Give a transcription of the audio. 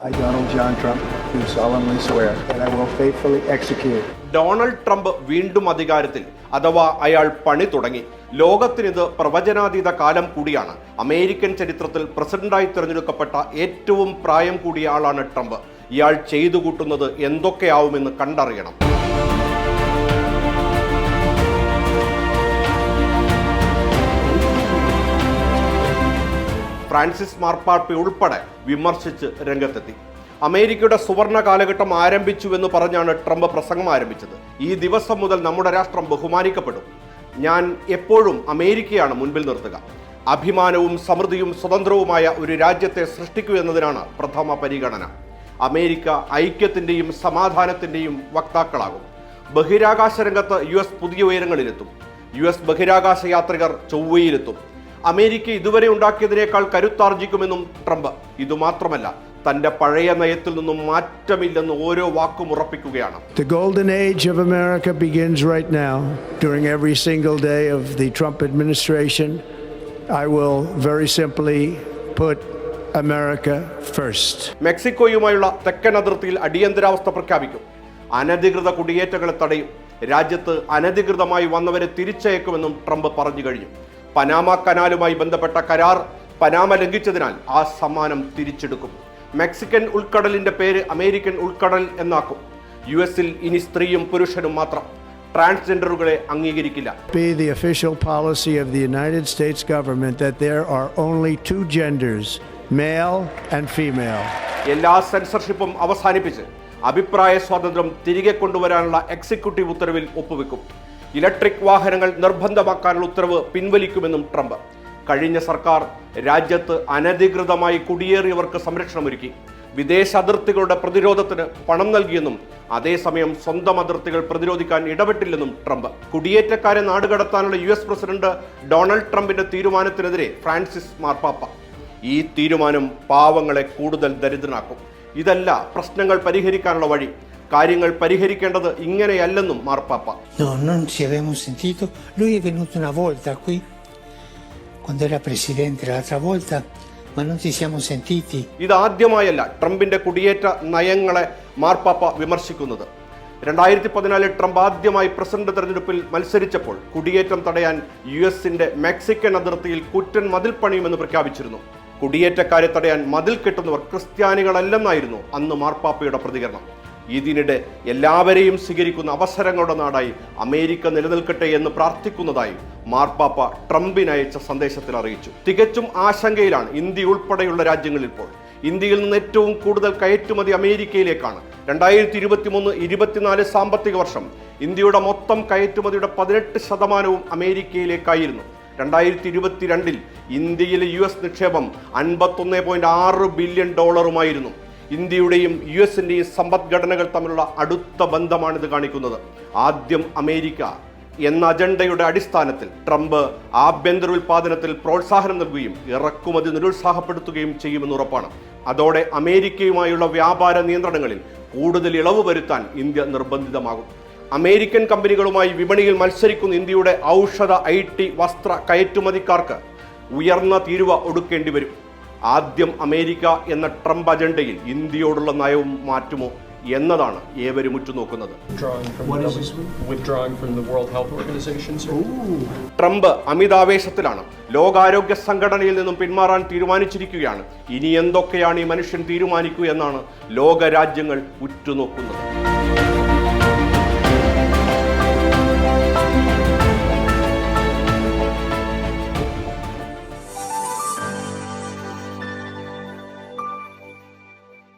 I, Donald John Trump, do solemnly swear that I will faithfully execute Donald Trump വീണ്ടും അധികാരത്തിൽ അഥവാ അയാൾ പണി തുടങ്ങി. ലോകത്തിനിത് പ്രവചനാതീത കാലം കൂടിയാണ്. അമേരിക്കൻ ചരിത്രത്തിൽ പ്രസിഡന്റായി തിരഞ്ഞെടുക്കപ്പെട്ട ഏറ്റവും പ്രായം കൂടിയ ആളാണ് ട്രംപ്. ഇയാൾ ചെയ്തു കൂട്ടുന്നത് എന്തൊക്കെയാവുമെന്ന് കണ്ടറിയണം. ഫ്രാൻസിസ് മാർപ്പാപ്പി ഉൾപ്പെടെ വിമർശിച്ച് രംഗത്തെത്തി. അമേരിക്കയുടെ സുവർണ കാലഘട്ടം ആരംഭിച്ചുവെന്ന് പറഞ്ഞാണ് ട്രംപ് പ്രസംഗം ആരംഭിച്ചത്. ഈ ദിവസം മുതൽ നമ്മുടെ രാഷ്ട്രം ബഹുമാനിക്കപ്പെടും. ഞാൻ എപ്പോഴും അമേരിക്കയാണ് മുൻപിൽ നിർത്തുക. അഭിമാനവും സമൃദ്ധിയും സ്വതന്ത്രവുമായ ഒരു രാജ്യത്തെ സൃഷ്ടിക്കൂ എന്നതിനാണ് പ്രഥമ പരിഗണന. അമേരിക്ക ഐക്യത്തിന്റെയും സമാധാനത്തിന്റെയും വക്താക്കളാകും. ബഹിരാകാശ രംഗത്ത് യു എസ് പുതിയ ഉയരങ്ങളിലെത്തും. യു എസ് ബഹിരാകാശ യാത്രികർ ചൊവ്വയിലെത്തും. അമേരിക്ക ഇതുവരെ ഉണ്ടാക്കിയതിനേക്കാൾ കരുത്താർജിക്കുമെന്നും ട്രംപ്. ഇതുമാത്രമല്ല തന്റെ പഴയ നയത്തിൽ നിന്നും മാറ്റമില്ലെന്ന് ഓരോ വാക്കും ഉറപ്പിക്കുകയാണ്. The golden age of America begins right now. During every single day of the Trump administration, I will very simply put America first. മെക്സിക്കോയുമായുള്ള തെക്കൻ അതിർത്തിയിൽ അടിയന്തരാവസ്ഥ പ്രഖ്യാപിക്കും. അനധികൃത കുടിയേറ്റങ്ങളെ തടയും. രാജ്യത്ത് അനധികൃതമായി വന്നവരെ തിരിച്ചയക്കുമെന്നും ട്രംപ് പറഞ്ഞു കഴിഞ്ഞു. പനാമ കനാലുമായി ബന്ധപ്പെട്ട കരാർ പനാമ ലംഘിച്ചതിനാൽ ആ സമ്മാനം തിരിച്ചെടുക്കും. മെക്സിക്കൻ ഉൾക്കടലിന്റെ പേര് അമേരിക്കൻ ഉൾക്കടൽ എന്നാക്കും. യു എസിൽ ഇനി സ്ത്രീയും പുരുഷനും മാത്രം. ട്രാൻസ്ജെൻഡറുകളെ അംഗീകരിക്കില്ല. Be the official policy of the United States government that there are only two genders, male and female. എല്ലാ സെൻസർഷിപ്പും അവസാനിപ്പിച്ച് അഭിപ്രായ സ്വാതന്ത്ര്യം തിരികെ കൊണ്ടുവരാനുള്ള എക്സിക്യൂട്ടീവ് ഉത്തരവിൽ ഒപ്പുവെക്കും. ഇലക്ട്രിക് വാഹനങ്ങൾ നിർബന്ധമാക്കാനുള്ള ഉത്തരവ് പിൻവലിക്കുമെന്നും ട്രംപ്. കഴിഞ്ഞ സർക്കാർ രാജ്യത്ത് അനധികൃതമായി കുടിയേറിയവർക്ക് സംരക്ഷണമൊരുക്കി. വിദേശ അതിർത്തികളുടെ പ്രതിരോധത്തിന് പണം നൽകിയെന്നും അതേസമയം സ്വന്തം അതിർത്തികൾ പ്രതിരോധിക്കാൻ ഇടപെട്ടില്ലെന്നും ട്രംപ്. കുടിയേറ്റക്കാരെ നാടുകടത്താനുള്ള യു എസ് പ്രസിഡന്റ് ഡൊണാൾഡ് ട്രംപിന്റെ തീരുമാനത്തിനെതിരെ ഫ്രാൻസിസ് മാർപ്പാപ്പ. ഈ തീരുമാനം പാവങ്ങളെ കൂടുതൽ ദരിദ്രനാക്കും. ഇതല്ല പ്രശ്നങ്ങൾ പരിഹരിക്കാനുള്ള വഴി. കാര്യങ്ങൾ പരിഹരിക്കേണ്ടത് ഇങ്ങനെയല്ലെന്നും മാർപ്പാപ്പ No, non ci abbiamo sentito. Lui è venuto una volta qui, quando era presidente l'altra volta, ma non ci siamo sentiti. ഇതാദ്യമായല്ല ട്രംപിന്റെ കുടിയേറ്റ നയങ്ങളെ മാർപ്പാപ്പ വിമർശിക്കുന്നത് രണ്ടായിരത്തി പതിനാലിൽ ട്രംപ് ആദ്യമായി പ്രസിഡന്റ് തെരഞ്ഞെടുപ്പിൽ മത്സരിച്ചപ്പോൾ കുടിയേറ്റം തടയാൻ യു എസിന്റെ മെക്സിക്കൻ അതിർത്തിയിൽ കുറ്റൻ മതിൽ പണിയുമെന്ന് പ്രഖ്യാപിച്ചിരുന്നു കുടിയേറ്റക്കാരെ തടയാൻ മതിൽ കെട്ടുന്നവർ ക്രിസ്ത്യാനികളല്ലെന്നായിരുന്നു അന്ന് മാർപ്പാപ്പയുടെ പ്രതികരണം ഇതിനിടെ എല്ലാവരെയും സ്വീകരിക്കുന്ന അവസരങ്ങളുടെ നാടായി അമേരിക്ക നിലനിൽക്കട്ടെ എന്ന് പ്രാർത്ഥിക്കുന്നതായി മാർപ്പാപ്പ ട്രംപിന് അയച്ച സന്ദേശത്തിൽ അറിയിച്ചു. തികച്ചും ആശങ്കയിലാണ് ഇന്ത്യ ഉൾപ്പെടെയുള്ള രാജ്യങ്ങൾ ഇപ്പോൾ. ഇന്ത്യയിൽ നിന്ന് ഏറ്റവും കൂടുതൽ കയറ്റുമതി അമേരിക്കയിലേക്കാണ്. രണ്ടായിരത്തി ഇരുപത്തി മൂന്ന് ഇരുപത്തിനാല് സാമ്പത്തിക വർഷം ഇന്ത്യയുടെ മൊത്തം കയറ്റുമതിയുടെ പതിനെട്ട് ശതമാനവും അമേരിക്കയിലേക്കായിരുന്നു. രണ്ടായിരത്തി ഇരുപത്തിരണ്ടിൽ ഇന്ത്യയിലെ യു എസ് നിക്ഷേപം അൻപത്തൊന്ന് പോയിന്റ് ആറ് ബില്യൺ ഡോളറുമായിരുന്നു. ഇന്ത്യയുടെയും യു എസിന്റെയും സമ്പദ്ഘടനകൾ തമ്മിലുള്ള അടുത്ത ബന്ധമാണിത് കാണിക്കുന്നത്. ആദ്യം അമേരിക്ക എന്ന അജണ്ടയുടെ അടിസ്ഥാനത്തിൽ ട്രംപ് ആഭ്യന്തര ഉൽപാദനത്തിൽ പ്രോത്സാഹനം നൽകുകയും ഇറക്കുമതി നിരുത്സാഹപ്പെടുത്തുകയും ചെയ്യുമെന്ന് ഉറപ്പാണ്. അതോടെ അമേരിക്കയുമായുള്ള വ്യാപാര നിയന്ത്രണങ്ങളിൽ കൂടുതൽ ഇളവ് വരുത്താൻ ഇന്ത്യ നിർബന്ധിതമാകും. അമേരിക്കൻ കമ്പനികളുമായി വിപണിയിൽ മത്സരിക്കുന്ന ഇന്ത്യയുടെ ഔഷധ ഐ ടി വസ്ത്ര കയറ്റുമതിക്കാർക്ക് ഉയർന്ന തീരുവ ഒടുക്കേണ്ടി വരും. ആദ്യം അമേരിക്ക എന്ന ട്രംപ് അജണ്ടയിൽ ഇന്ത്യയോടുള്ള നയവും മാറ്റുമോ എന്നതാണ് ഏവരും ഉറ്റുനോക്കുന്നത്? ട്രംപ് അമിതാവേശത്തിലാണ്. ലോകാരോഗ്യ സംഘടനയിൽ നിന്നും പിന്മാറാൻ തീരുമാനിച്ചിരിക്കുകയാണ്. ഇനി എന്തൊക്കെയാണ് ഈ മനുഷ്യൻ തീരുമാനിക്കൂ എന്നാണ് ലോകരാജ്യങ്ങൾ ഉറ്റുനോക്കുന്നത്.